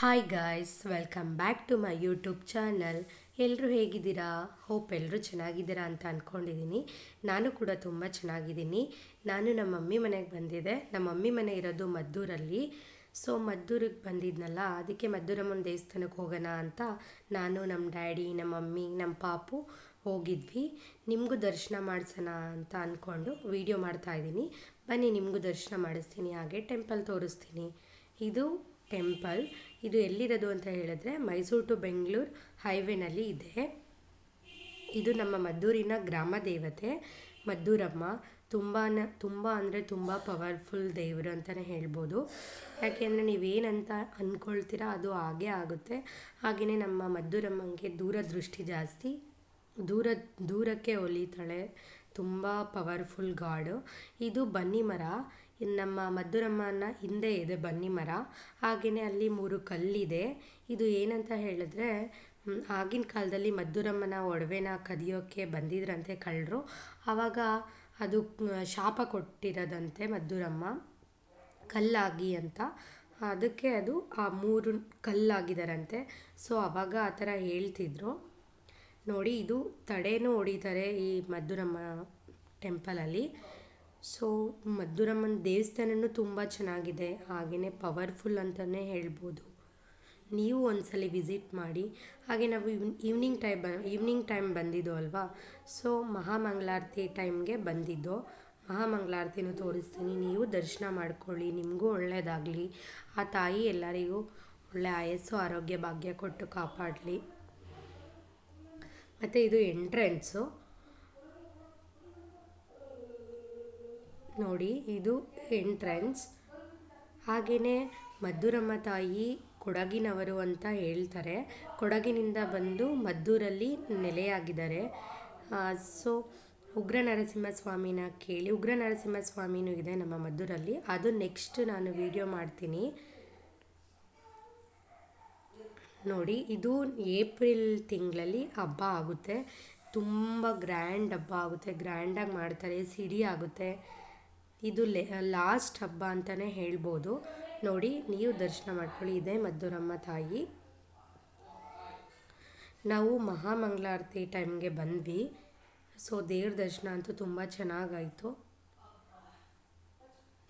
Hi guys welcome back to my YouTube channel ಎಲ್ಲರೂ ಹೇಗಿದ್ದೀರಾ? Hope ಎಲ್ಲರೂ ಚೆನ್ನಾಗಿದ್ದೀರಾ ಅಂತ ಅಂದ್ಕೊಂಡಿದ್ದೀನಿ ನಾನು ಕೂಡ ತುಂಬ ಚೆನ್ನಾಗಿದ್ದೀನಿ. ನಾನು ನಮ್ಮ ಮಮ್ಮಿ ಮನೆಗೆ ಬಂದಿದ್ದೆ. ನಮ್ಮ ಮಮ್ಮಿ ಮನೆ ಇರೋದು ಮದ್ದೂರಲ್ಲಿ. ಸೊ ಮದ್ದೂರಿಗೆ ಬಂದಿದ್ನಲ್ಲ, ಅದಕ್ಕೆ ಮದ್ದೂರಮ್ಮನ ದೇವಸ್ಥಾನಕ್ಕೆ ಹೋಗೋಣ ಅಂತ ನಾನು ನಮ್ಮ ಡ್ಯಾಡಿ, ನಮ್ಮ ಮಮ್ಮಿ, ನಮ್ಮ ಪಾಪು ಹೋಗಿದ್ವಿ. ನಿಮಗೂ ದರ್ಶನ ಮಾಡಿಸೋಣ ಅಂತ ಅಂದ್ಕೊಂಡು ವೀಡಿಯೋ ಮಾಡ್ತಾಯಿದ್ದೀನಿ ಬನ್ನಿ, ನಿಮಗೂ ದರ್ಶನ ಮಾಡಿಸ್ತೀನಿ. ಹಾಗೆ ಟೆಂಪಲ್ ತೋರಿಸ್ತೀನಿ. ಇದು ಟೆಂಪಲ್. ಇದು ಎಲ್ಲಿರೋದು ಅಂತ ಹೇಳಿದ್ರೆ ಮೈಸೂರು ಟು ಬೆಂಗಳೂರು ಹೈವೇನಲ್ಲಿ ಇದೆ. ಇದು ನಮ್ಮ ಮದ್ದೂರಿನ ಗ್ರಾಮ ದೇವತೆ ಮದ್ದೂರಮ್ಮ. ತುಂಬಾ ತುಂಬ ಅಂದರೆ ತುಂಬ ಪವರ್ಫುಲ್ ದೇವರು ಅಂತಲೇ ಹೇಳ್ಬೋದು. ಯಾಕೆಂದರೆ ನೀವೇನಂತ ಅಂದ್ಕೊಳ್ತೀರಾ ಅದು ಹಾಗೇ ಆಗುತ್ತೆ. ಹಾಗೆಯೇ ನಮ್ಮ ಮದ್ದೂರಮ್ಮಂಗೆ ದೂರದೃಷ್ಟಿ ಜಾಸ್ತಿ. ದೂರ, ದೂರಕ್ಕೆ ಒಲಿತಾಳೆ. ತುಂಬ ಪವರ್ಫುಲ್ ಗಾಡು. ಇದು ಬನ್ನಿ ಮರ. ನಮ್ಮ ಮದ್ದೂರಮ್ಮನ ಹಿಂದೆ ಇದೆ ಬನ್ನಿ ಮರ. ಹಾಗೆಯೇ ಅಲ್ಲಿ ಮೂರು ಕಲ್ಲಿದೆ. ಇದು ಏನಂತ ಹೇಳಿದ್ರೆ ಆಗಿನ ಕಾಲದಲ್ಲಿ ಮದ್ದೂರಮ್ಮನ ಒಡವೆನ ಕದಿಯೋಕ್ಕೆ ಬಂದಿದ್ರಂತೆ ಕಳ್ಳರು. ಆವಾಗ ಅದು ಶಾಪ ಕೊಟ್ಟಿರೋದಂತೆ ಮದ್ದೂರಮ್ಮ. ಕಲ್ಲಾಗಿ ಅಂತ. ಅದಕ್ಕೆ ಅದು ಆ ಮೂರು ಕಲ್ಲಾಗಿದಾರಂತೆ. ಸೊ, ಅವಾಗ ಆ ಥರ ಹೇಳ್ತಿದ್ರು. ನೋಡಿ, ಇದು ತಡೆನೂ ಹೊಡಿತಾರೆ ಈ ಮದ್ದೂರಮ್ಮ ಟೆಂಪಲಲ್ಲಿ. ಸೊ ಮದ್ದೂರಮ್ಮನ ದೇವಸ್ಥಾನನೂ ತುಂಬ ಚೆನ್ನಾಗಿದೆ ಹಾಗೆಯೇ ಪವರ್ಫುಲ್ ಅಂತಲೇ ಹೇಳ್ಬೋದು. ನೀವು ಒಂದ್ಸಲ ವಿಸಿಟ್ ಮಾಡಿ, ಹಾಗೆ ನಾವು ಈವ್ನಿಂಗ್ ಟೈಮ್ ಈವ್ನಿಂಗ್ ಟೈಮ್ ಬಂದಿದ್ದು ಅಲ್ವಾ? ಸೊ ಮಹಾಮಂಗಳಾರತಿ ಟೈಮ್ಗೆ ಬಂದಿದ್ದು. ಮಹಾಮಂಗಳಾರತಿನೂ ತೋರಿಸ್ತೀನಿ. ನೀವು ದರ್ಶನ ಮಾಡ್ಕೊಳ್ಳಿ, ನಿಮಗೂ ಒಳ್ಳೆಯದಾಗಲಿ ಆ ತಾಯಿ ಎಲ್ಲರಿಗೂ ಒಳ್ಳೆ ಆಯಸ್ಸು, ಆರೋಗ್ಯ, ಭಾಗ್ಯ ಕೊಟ್ಟು ಕಾಪಾಡಲಿ. ಮತ್ತು ಇದು ಎಂಟ್ರೆನ್ಸು ನೋಡಿ, ಇದು ಎಂಟ್ರೆನ್ಸ್. ಹಾಗೆಯೇ ಮದ್ದೂರಮ್ಮ ತಾಯಿ ಕೊಡಗಿನವರು ಅಂತ ಹೇಳ್ತಾರೆ. ಕೊಡಗಿನಿಂದ ಬಂದು ಮದ್ದೂರಲ್ಲಿ ನೆಲೆಯಾಗಿದ್ದಾರೆ. ಸೊ ಉಗ್ರ ನರಸಿಂಹಸ್ವಾಮಿನ ಕೇಳಿ, ಉಗ್ರ ನರಸಿಂಹಸ್ವಾಮಿನೂ ಇದೆ ನಮ್ಮ ಮದ್ದೂರಲ್ಲಿ. ಅದು ನೆಕ್ಸ್ಟ್ ನಾನು ವಿಡಿಯೋ ಮಾಡ್ತೀನಿ. ನೋಡಿ, ಇದು ಏಪ್ರಿಲ್ ತಿಂಗಳಲ್ಲಿ ಹಬ್ಬ ಆಗುತ್ತೆ. ತುಂಬ ಗ್ರ್ಯಾಂಡ್ ಹಬ್ಬ ಆಗುತ್ತೆ. ಗ್ರ್ಯಾಂಡಾಗಿ ಮಾಡ್ತಾರೆ, ಸಿಡಿ ಆಗುತ್ತೆ. ಇದು ಲಾಸ್ಟ್ ಹಬ್ಬ ಅಂತಲೇ ಹೇಳ್ಬೋದು. ನೋಡಿ, ನೀವು ದರ್ಶನ ಮಾಡ್ಕೊಳ್ಳಿ. ಇದೇ ಮದ್ದೂರಮ್ಮ ತಾಯಿ. ನಾವು ಮಹಾಮಂಗಳಾರತಿ ಟೈಮ್ಗೆ ಬಂದ್ವಿ. ಸೊ, ದೇವ್ರ ದರ್ಶನ ಅಂತೂ ತುಂಬ ಚೆನ್ನಾಗಾಯಿತು.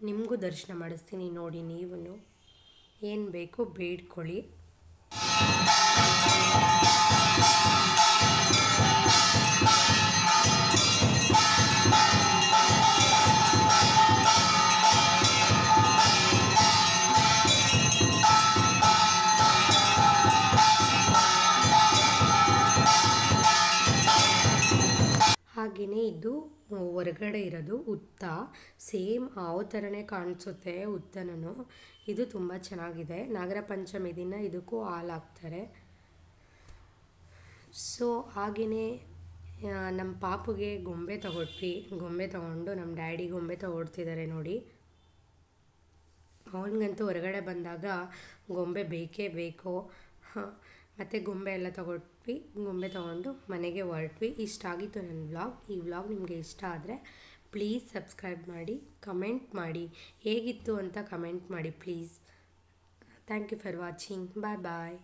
ನಿಮಗೂ ದರ್ಶನ ಮಾಡಿಸ್ತೀನಿ ನೋಡಿ ನೀವು ಏನು ಬೇಕು ಬೇಡ್ಕೊಳ್ಳಿ. ಹಾಗೆಯೇ ಇದು ಹೊರಗಡೆ ಇರೋದು ಉತ್ತ. ಸೇಮ್ ಯಾವ ಥರನೇ ಕಾಣಿಸುತ್ತೆ ಉತ್ತನೂ ಇದು ತುಂಬ ಚೆನ್ನಾಗಿದೆ. ನಾಗರ ಪಂಚಮಿ ದಿನ ಇದಕ್ಕೂ ಹಾಲು ಹಾಕ್ತಾರೆ ಸೊ ಹಾಗೆಯೇ ನಮ್ಮ ಪಾಪುಗೆ ಗೊಂಬೆ ತಗೊಟ್ವಿ. ಗೊಂಬೆ ತಗೊಂಡು ನಮ್ಮ ಡ್ಯಾಡಿ ಗೊಂಬೆ ತಗೊಡ್ತಿದ್ದಾರೆ ನೋಡಿ. ಅವನಿಗಂತೂ ಹೊರಗಡೆ ಬಂದಾಗ ಗೊಂಬೆ ಬೇಕೇ ಬೇಕು. ಮತ್ತು ಗೊಂಬೆ ಎಲ್ಲ ತೊಗೊಟ್ವಿ. ಗೊಂಬೆ ತೊಗೊಂಡು ಮನೆಗೆ ಹೊರಟ್ವಿ. ಇಷ್ಟ ಆಗಿತ್ತು ನನ್ನ ವ್ಲಾಗ್ ಈ ವ್ಲಾಗ್ ನಿಮಗೆ ಇಷ್ಟ ಆದರೆ ಪ್ಲೀಸ್ ಸಬ್ಸ್ಕ್ರೈಬ್ ಮಾಡಿ ಕಮೆಂಟ್ ಮಾಡಿ. ಹೇಗಿತ್ತು ಅಂತ ಕಮೆಂಟ್ ಮಾಡಿ please thank you for watching bye bye